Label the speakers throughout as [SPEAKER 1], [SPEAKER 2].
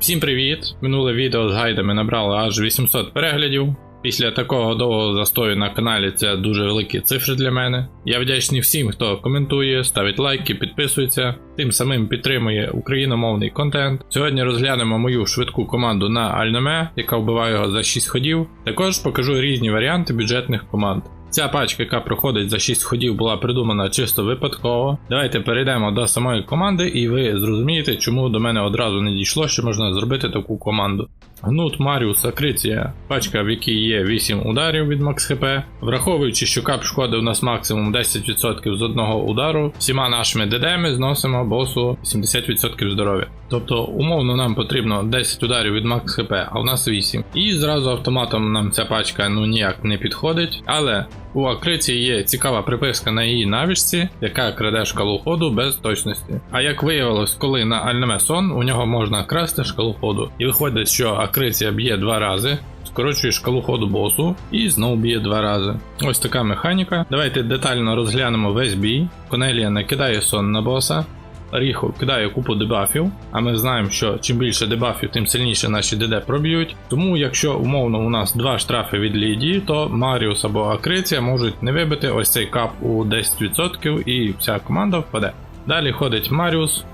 [SPEAKER 1] Всім привіт! Минуле відео з гайдами набрало аж 800 переглядів. Після такого довгого застою на каналі це дуже великі цифри для мене. Я вдячний всім, хто коментує, ставить лайки, підписується, тим самим підтримує україномовний контент. Сьогодні розглянемо мою швидку команду на Альнаме, яка вбиває його за 6 ходів. Також покажу різні варіанти бюджетних команд. Ця пачка, яка проходить за 6 ходів, була придумана чисто випадково. Давайте перейдемо до самої команди, і ви зрозумієте, чому до мене одразу не дійшло, що можна зробити таку команду. Гнут Маріус Акриція, пачка, в якій є 8 ударів від Макс ХП. Враховуючи, що кап шкоди у нас максимум 10% з одного удару, всіма нашими ДД ми зносимо босу 70% здоров'я. Тобто, умовно, нам потрібно 10 ударів від Макс ХП, а у нас 8. І зразу автоматом нам ця пачка ну ніяк не підходить. Але у Акриті є цікава приписка на її навішці, яка краде шкалу ходу без точності. А як виявилось, коли на Альнеме сон у нього можна красти шкалу ходу. І виходить, що Акриція б'є два рази. Скорочує шкалу ходу босу і знову б'є два рази. Ось така механіка. Давайте детально розглянемо весь бій. Конелія накидає сон на боса. Ріхо кидає купу дебафів, а ми знаємо, що чим більше дебафів, тим сильніше наші ДД проб'ють. Тому, якщо умовно у нас два штрафи від Лідії, то Маріус або Акриція можуть не вибити ось цей кап у 10% і вся команда впаде. Далі ходить Маріус,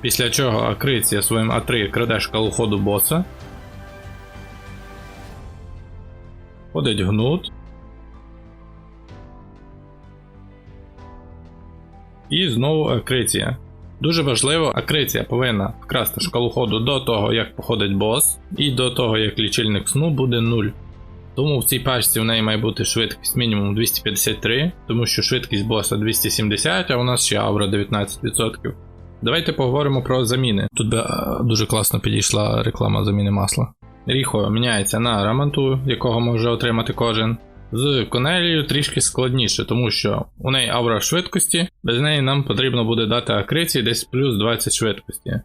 [SPEAKER 1] після чого Акриція своїм А3 краде шкалу ходу боса. Ходить гнут. І знову акриція. Дуже важливо, акриція повинна вкрасти шкалу ходу до того, як походить бос, і до того, як лічильник сну буде 0. Тому в цій пачці в неї має бути швидкість мінімум 253, тому що швидкість боса 270, а у нас ще аура 19%. Давайте поговоримо про заміни. Тут би дуже класно підійшла реклама заміни масла. Ріхо міняється на раманту, якого може отримати кожен. З Конелією трішки складніше, тому що у неї аура швидкості, без неї нам потрібно буде дати акриці десь плюс 20 швидкості.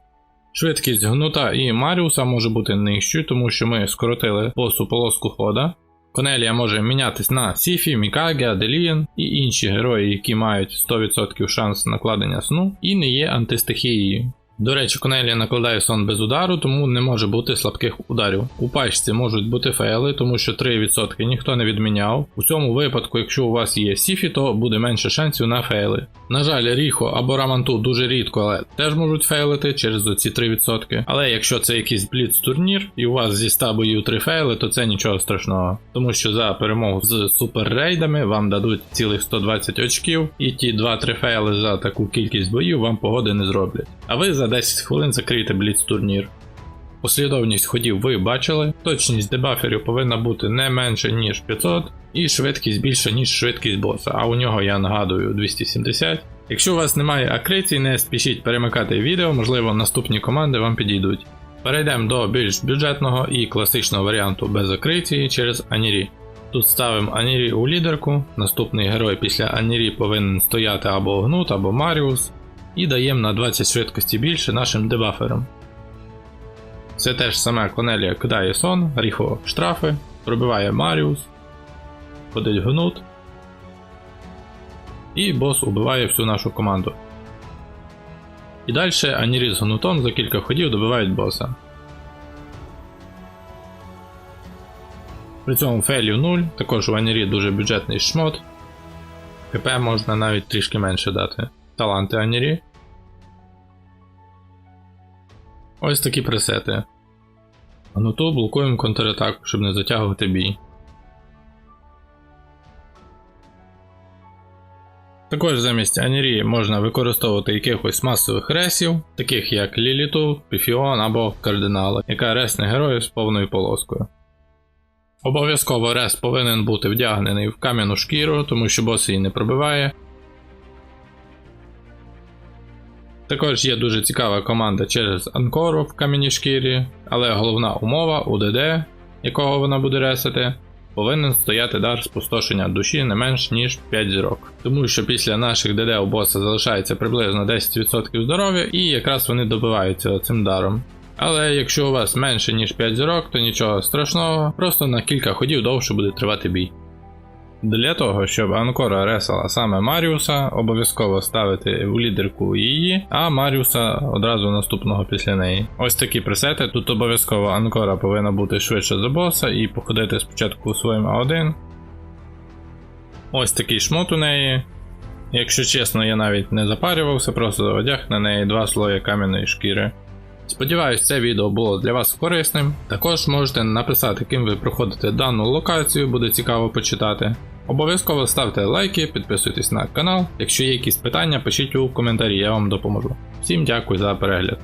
[SPEAKER 1] Швидкість гнута і Маріуса може бути нижчою, тому що ми скоротили босу полоску хода. Конелія може мінятись на Сіфі, Мікагі, Аделієн і інші герої, які мають 100% шанс накладення сну і не є антистихією. До речі, Конелія накладає сон без удару, тому не може бути слабких ударів. У пачці можуть бути фейли, тому що 3% ніхто не відміняв. У цьому випадку, якщо у вас є Сіфі, то буде менше шансів на фейли. На жаль, Ріхо або Раманту дуже рідко, але теж можуть фейлити через оці 3%. Але якщо це якийсь бліц турнір і у вас зі 100 боїв 3 фейли, то це нічого страшного. Тому що за перемогу з суперрейдами вам дадуть цілих 120 очків, і ті 2-3 фейли за таку кількість боїв вам погоди не зроблять. А ви за 10 хвилин закриєте бліц турнір. Послідовність ходів ви бачили, точність дебаферів повинна бути не менше ніж 500, і швидкість більша, ніж швидкість боса, а у нього я нагадую 270. Якщо у вас немає акрицій, не спішіть перемикати відео, можливо наступні команди вам підійдуть. Перейдемо до більш бюджетного і класичного варіанту без акриції через Анірі. Тут ставимо Анірі у лідерку, наступний герой після Анірі повинен стояти або Гнут, або Маріус, і даємо на 20 швидкості більше нашим дебаферам. Це теж саме Конелія кидає сон, Ріхо штрафи, пробиває Маріус, ходить гнут. І бос убиває всю нашу команду. І далі Анірі з гнутом за кілька ходів добивають боса. При цьому фейлів 0, також у Анірі дуже бюджетний шмот. ХП можна навіть трішки менше дати. Таланти Анірі. Ось такі пресети. Гнуту блокуємо контратаку, щоб не затягувати бій. Також замість Анірі можна використовувати якихось масових ресів, таких як Ліліту, Піфіон або Кардинала, яка ресне героїв з повною полоскою. Обов'язково рес повинен бути вдягнений в кам'яну шкіру, тому що бос її не пробиває. Також є дуже цікава команда через Анкору в кам'яній шкірі, але головна умова УДД, якого вона буде ресити, повинен стояти дар спустошення душі не менш ніж 5 зірок. Тому що після наших ДД у боса залишається приблизно 10% здоров'я, і якраз вони добиваються цим даром. Але якщо у вас менше ніж 5 зірок, то нічого страшного, просто на кілька ходів довше буде тривати бій. Для того, щоб Анкора ресала саме Маріуса, обов'язково ставити в лідерку її, а Маріуса одразу наступного після неї. Ось такі пресети. Тут обов'язково Анкора повинна бути швидше за боса і походити спочатку своїм А1. Ось такий шмот у неї. Якщо чесно, я навіть не запарювався, просто одяг на неї два слої кам'яної шкіри. Сподіваюсь, це відео було для вас корисним. Також можете написати, ким ви проходите дану локацію, буде цікаво почитати. Обов'язково ставте лайки, підписуйтесь на канал. Якщо є якісь питання, пишіть у коментарі, я вам допоможу. Всім дякую за перегляд.